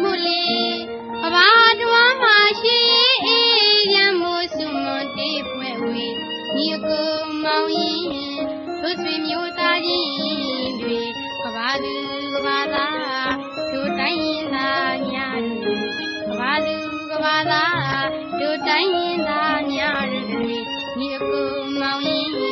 မှုလေကဘာတော်မှာရှိရင်အေးရမှုစုမတေးဖွဲ့ဝေညီကိုမောင်ရင်သူဆွေမျိုးသားချင်းတွေကဘာသူကဘာသာတို့တိုင်းရင်သားများတွေကဘာသူကဘာသာတို့တိုင်းရင်သားများတွေညီကိုမောင်ရင်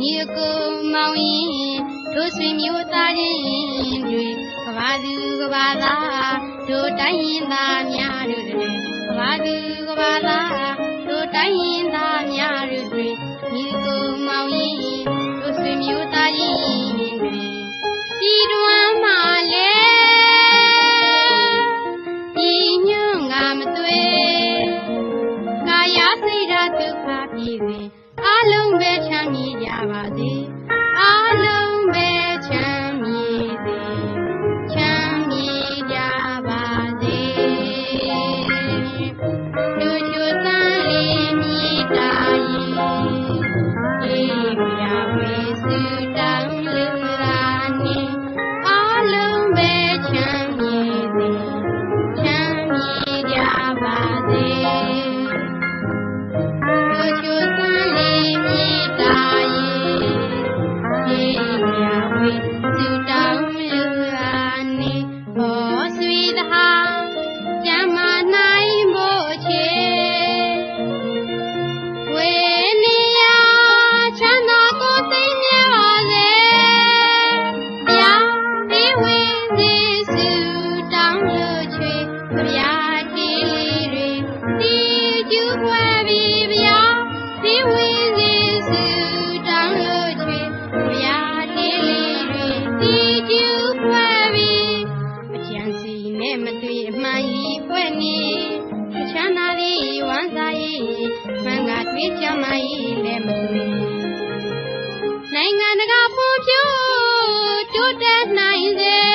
မြေကိုမောင်ရင်တို့ဆွေမျိုးသားချင်းတွေကဘာသူကဘာသာတို့တိုင်းရင်သားများတို့တွင်ကဘာသူကဘာသာတို့တိုင်းရင်သားများတို့တွင်မြေကိုမောင်ရင်တို့ဆွေမျိုးသားချင်းတွေပြည်တွင်းမှာလဲပြည်ညွန့်ငါမသွေကာယသိရဒုက္ခပြည်တွင် အားလုံးပဲချမ်းမြေကြပါစေအားလုံးပဲချမ်း ဘေးကျန်းမာရေးလည်းမသွေနိုင်ငံတကာဖွံ့ဖြိုးတိုးတက်နိုင်စေ